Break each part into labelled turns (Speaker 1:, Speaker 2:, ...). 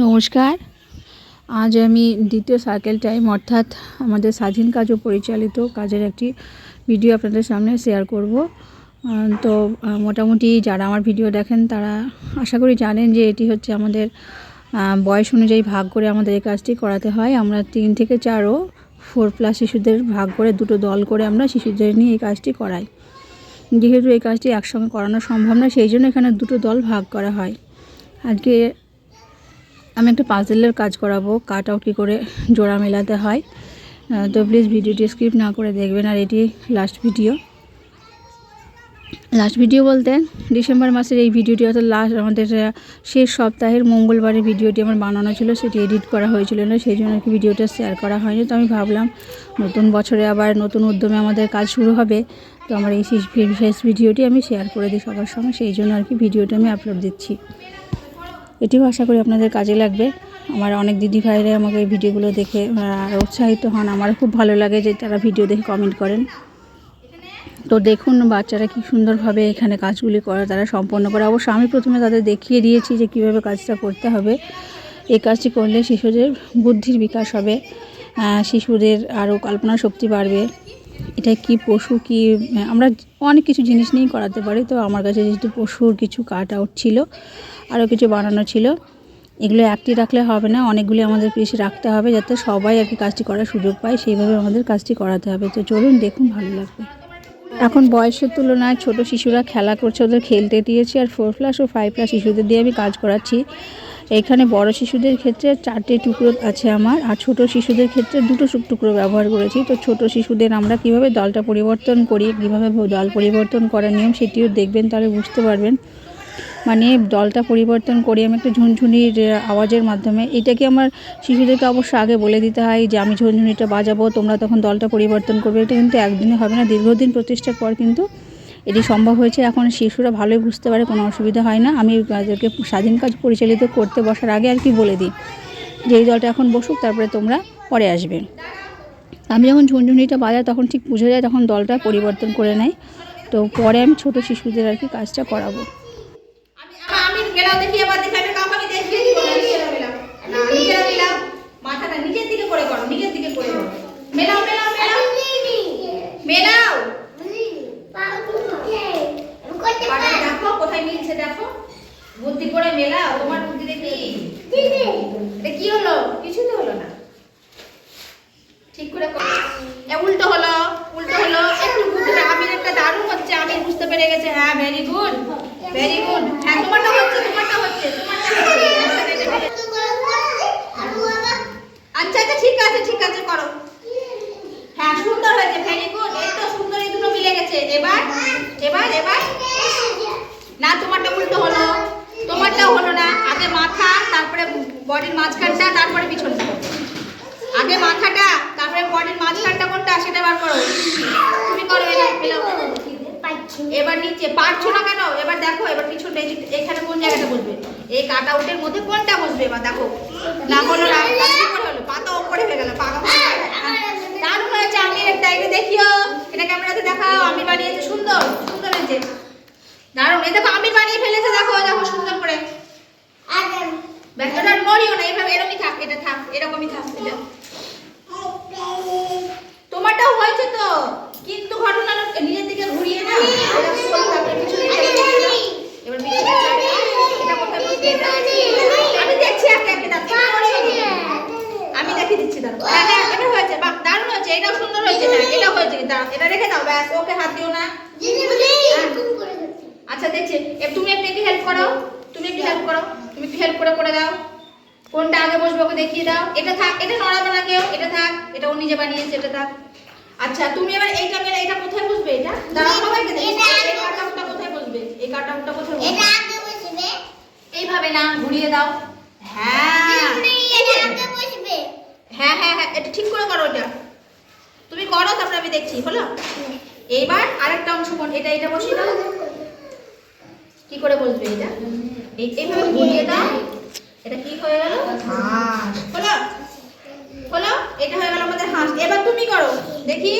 Speaker 1: নমস্কার। আজ আমি দ্বিতীয় সার্কেল টাইম অর্থাৎ আমাদের স্বাধীন কাজ ও পরিচালিত কাজের একটি ভিডিও আপনাদের সামনে শেয়ার করব। তো মোটামুটি যারা আমার ভিডিও দেখেন, তারা আশা করি জানেন যে এটি হচ্ছে আমাদের বয়স অনুযায়ী ভাগ করে আমাদের এই কাজটি করাতে হয়। আমরা তিন থেকে চারও ফোর প্লাস শিশুদের ভাগ করে দুটো দল করে আমরা শিশুদের নিয়ে এই কাজটি করাই। যেহেতু এই কাজটি একসঙ্গে করানো সম্ভব না, সেই জন্য এখানে দুটো দল ভাগ করা হয়। আজকে আমি একটা পাজেলের কাজ করাবো কাট আউট কী করে জোড়া মেলাতে হয়। তো প্লিজ ভিডিওটি স্কিপ না করে দেখবেন, আর এটি লাস্ট ভিডিও লাস্ট ভিডিও বলতে ডিসেম্বর মাসের এই ভিডিওটি অর্থাৎ লাস্ট আমাদের শেষ সপ্তাহের মঙ্গলবারের ভিডিওটি আমার বানানো ছিল, সেটি এডিট করা হয়েছিল না, সেই জন্য কি ভিডিওটা শেয়ার করা হয়নি। তো আমি ভাবলাম, নতুন বছরে আবার নতুন উদ্যমে আমাদের কাজ শুরু হবে, তো আমার এই শেষ ভিডিওটি আমি শেয়ার করে দিই সবার সঙ্গে সেই জন্য আর কি ভিডিওটা আমি আপলোড দিচ্ছি। এটিও আশা করি আপনাদের কাজে লাগবে। আমার অনেক দিদি ভাইরা আমাকে এই ভিডিওগুলো দেখে আরও উৎসাহিত হন। আমারও খুব ভালো লাগে যে তারা ভিডিও দেখে কমেন্ট করেন। তো দেখুন বাচ্চারা কি সুন্দরভাবে এখানে কাজগুলি করে, তারা সম্পন্ন করে। অবশ্য আমি প্রথমে তাদের দেখিয়ে দিয়েছি যে কীভাবে কাজটা করতে হবে। এই কাজটি করলে শিশুদের বুদ্ধির বিকাশ হবে শিশুদের আরও কল্পনা শক্তি বাড়বে। এটা কি পশু, কি, আমরা অনেক কিছু জিনিস নিয়েই করাতে পারি, তো আমার কাছে যেহেতু পশুর কিছু কাট আউট ছিল আরও কিছু বানানো ছিল। এগুলো একটি রাখলে হবে না, অনেকগুলি আমাদের পিছিয়ে রাখতে হবে যাতে সবাই আর কি কাজটি করার সুযোগ পায়, সেইভাবে আমাদের কাজটি করাতে হবে। তো চলুন দেখুন ভালো লাগবে। এখন বয়সের তুলনায় ছোট শিশুরা খেলা করছে, ওদের খেলতে দিয়েছি আর ফোর প্লাস ও ফাইভ প্লাস শিশুদের দিয়ে আমি কাজ করাচ্ছি। এখানে বড় শিশুদের ক্ষেত্রে চারটে টুকরো আছে আমার আর ছোট শিশুদের ক্ষেত্রে দুটো টুক- টুকরো ব্যবহার করেছি। তো ছোট শিশুদের আমরা কীভাবে দলটা পরিবর্তন করি, কীভাবে দল পরিবর্তন করার নিয়ম সেটিও দেখবেন, তাহলে বুঝতে পারবেন। মানে দলটা পরিবর্তন করি আমি একটা ঝুনঝুনির আওয়াজের মাধ্যমে এটাকে আমার শিশুদেরকে অবশ্য আগে বলে দিতে হয় যে আমি ঝুনঝুনিটা বাজাবো, তোমরা তখন দলটা পরিবর্তন করবে? এটা কিন্তু একদিনে হবে না, দীর্ঘদিন প্রচেষ্টার পর কিন্তু এটি সম্ভব হয়েছে। এখন শিশুরা ভালোই বুঝতে পারে, কোনো অসুবিধা হয় না। আমি তাদেরকে স্বাধীন কাজ পরিচালিত করতে বসার আগে আর কি বলে দিই যে, এই দলটা এখন বসুক, তারপরে তোমরা পরে আসবে। আমি যখন ঝুনঝুনিটা বাজাই, তখন ঠিক বুঝে যায় তখন দলটা পরিবর্তন করে নেয়। তো পরে আমি ছোট শিশুদের আর কি কাজটা করাবো।
Speaker 2: আমা- দেখি এবার দেখি আমি দেখিয়ে দিব না নিজেরা মেলাও না নিজেরা মেলাও মাথাটা নিজের দিকে করে করো নিজের দিকে করে করো। মেলাও মেলাও মেলাও। মেলাও। দেখো কোথায় মিলছে দেখো। বুদ্ধি করে মেলাও তোমার বুদ্ধি দেখি এটা কি হলো? কিছু তো হলো না। ঠিক করে এ উল্টো হলো উল্টো হলো। একটু বুদ্ধিটা আমির একটা দারুণ হচ্ছে আমির বুঝতে পেরে গেছে। হ্যাঁ ভেরি গুড ভেরি গুড হ্যাঁ তোমারটা হচ্ছে তোমারটা হচ্ছে, তোমারটা আচ্ছা আচ্ছা ঠিক আছে ঠিক আছে, করো। হ্যাঁ সুন্দর হয়েছে ভেরি গুড এই তো সুন্দর, এই দুটো মিলে গেছে। এবার এবার এবার। না, তোমারটা উল্টো হলো। তোমারটাও হলো না। আগে মাথা, তারপরে বডির মাঝখানটা, তারপরে পিছনটা। আগে মাথাটা, তারপরে বডির মাঝখানটা কোনটা, সেটা বার করো। তুমি করো মেলাও এবার নিচে পারছ না কেন? এবার দেখো এবার কিছু এখানে কোন জায়গাটা বসবে? এই কাট আউটের মধ্যে কোনটা বসবে? এবার দেখো। না হলো হলো? পাতা উপরে হয়ে গেল পাকা দারুণ হয়েছে আমি একটা এটা দেখিও। এটা ক্যামেরাতে দেখাও আমি বানিয়েছি সুন্দর সুন্দর হয়েছে। দারুণ এই দেখো আমি বানিয়ে ফেলেছে দেখো দেখো সুন্দর করে। ব্যাগটা নড়িও না এইভাবে এরকমই থাক এটা থাক এরকমই থাক এটা তোমারটাও হয়েছে তো কিন্তু ঘটনা হলো নিজের দিকে ঘুরিয়ে না এটা সোল থাকবে, পিছনে চলে যাবে। এবার পিছনে যাবে। এটা কোথায় বসবে? এটা? আমি দেখছি একে একে দাঁড়া। তুমি নড়িও না। আমি দেখিয়ে দিচ্ছি দাঁড়া হ্যাঁ হ্যাঁ এটা হয়েছে বাহ দারুণ হয়েছে এটাও সুন্দর হয়েছে হ্যাঁ এটা হয়েছে দাঁড়া এটা রেখে দাও ব্যাস ওকে হাত দিও না। আচ্ছা দেখছি। তুমি একটু একটু হেল্প করো তুমি একটু হেল্প করো তুমি একটু হেল্প করে করে দাও। কোনটা আগে বসবে ওকে দেখিয়ে দাও। এটা থাক এটা নড়াবে না কেউ এটা থাক এটা ও নিজে বানিয়েছে এটা থাক। আচ্ছা তুমি এবার এইটা মেরে এটা কোথায় বসবে এটা? দাঁড়াও সবাইকে দেখি এই কাটাউটটা কোথায় বসবে? এই কাটাউটটা কোথায় বসবে?
Speaker 3: এটা আগে বসবে।
Speaker 2: এইভাবে না ঘুরিয়ে দাও। হ্যাঁ। এই
Speaker 3: এটা আগে বসবে।
Speaker 2: হ্যাঁ হ্যাঁ হ্যাঁ এটা ঠিক করে করো এটা। তুমি করো তারপরে আমি দেখছি হলো? এইবার আরেকটা অংশ কোন এটা এটা বসিয়ে দাও। কি করে বসবে এটা? এইভাবে ঘুরিয়ে দাও। এটা কি হয়ে গেল? হলো? হলো? এটা হয়ে গেল আমাদের হাঁস। এবার তুমি করো দেখি।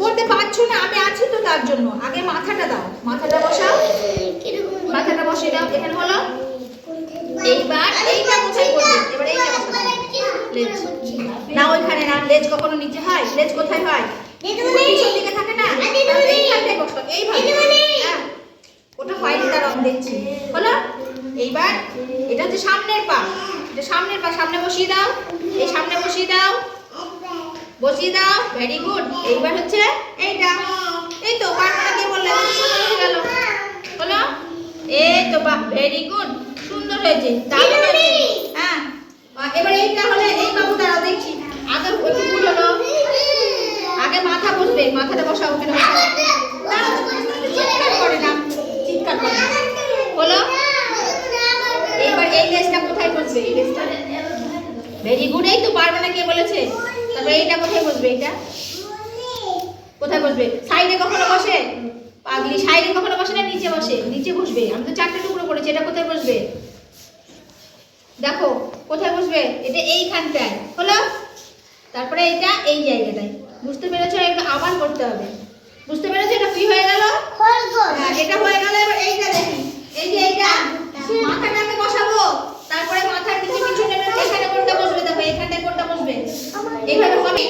Speaker 3: করতে
Speaker 2: পারছ না আমি আছি তো তার জন্য। আগে মাথাটা দাও মাথাটা বসাও। মাথাটা বসিয়ে দাও এখানে হলো? এইবার এইটা বসে এবার এইটা বসাও লেজ। না ওইখানে না লেজ কখন কোথায় হয়? পিছন দিকে থাকে না? তাহলে এইভাবে হ্যাঁ ওটা হয়নি তার রং দেখছি। হলো? এইবার এটা হচ্ছে সামনের পা। এটা সামনের পা সামনে বসিয়ে দাও। এই সামনে বসিয়ে দাও। বসিয়ে দাও ভেরি গুড এইবার হচ্ছে এইটা। এই তো পাটনা দিয়ে বললে সুন্দর হয়ে গেল। হলো? এই তো বাহ ভেরি গুড সুন্দর হয়েছে হ্যাঁ এবার এইটা হলে এই বাবু দাঁড়াও দেখছি। আগে ভুল হলো। আগে মাথা বসবে মাথাটা বসা দাঁড়াও, চিৎকার করে না চিৎকার করে হলো এইবার এই লেজটা কোথায় বসবে? এই লেজটা? ভেরি গুড এই তো পারবে না কে বলেছে। তারপরে এইটা কোথায় বসবে এইটা? কোথায় বসবে? সাইডে কখনো বসে? পাগলি সাইডে কখনো বসে না নিচে বসে? নিচে বসবে আমি তো চারটে টুকরো করেছি এটা কোথায় বসবে? দেখো কোথায় বসবে? এটা এইখানটায়। হলো তারপরে এটা এই জায়গাটায়। বুঝতে পেরেছ? এটা আবার করতে হবে। বুঝতে পেরেছ? এটা কি হয়ে গেল? হ্যাঁ, এটা হয়ে গেল। এবার এইটা দেখি। এই যে এইটা মাথাটাকে বসাবো। তারপরে মাথার নিচে কিছু নেবে এখানে কোনটা বসবে দেখো এখানে কোনটা বসবে? এইভাবে হবে।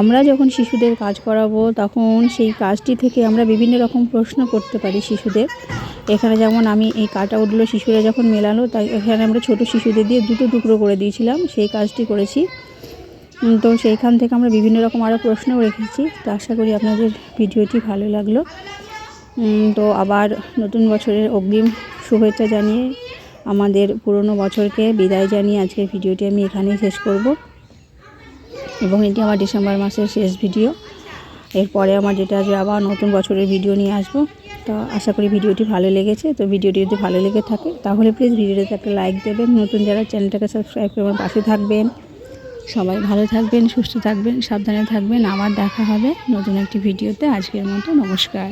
Speaker 2: আমরা
Speaker 1: যখন শিশুদের কাজ করাবো, তখন সেই কাজটি থেকে আমরা বিভিন্ন রকম প্রশ্ন করতে পারি শিশুদের। এখানে যেমন আমি এই কাটাউটগুলো শিশুরা যখন মেলালো, তাই এখানে আমরা ছোট শিশুদের দিয়ে দুটো টুকরো করে দিয়েছিলাম, সেই কাজটি করেছি। তো সেইখান থেকে আমরা বিভিন্ন রকম আরও প্রশ্নও রেখেছি। তো আশা করি আপনাদের ভিডিওটি ভালো লাগল। তো আবার নতুন বছরের অগ্রিম শুভেচ্ছা জানিয়ে আমাদের পুরনো বছরকে বিদায় জানিয়ে আজকের ভিডিওটি আমি এখানেই শেষ করব। এবং এটি আমার ডিসেম্বর মাসের শেষ ভিডিও। এরপরে আমার যেটা আসবে আবার নতুন বছরের ভিডিও নিয়ে আসব। তো আশা করি ভিডিওটি ভালো লেগেছে। তো ভিডিওটি যদি ভালো লেগে থাকে, তাহলে প্লিজ ভিডিওটাতে একটা লাইক দেবেন। নতুন যারা চ্যানেলটাকে সাবস্ক্রাইব করে আমার পাশে থাকবেন। সবাই ভালো থাকবেন, সুস্থ থাকবেন, সাবধানে থাকবেন। আবার দেখা হবে নতুন একটি ভিডিওতে। আজকের মতো নমস্কার।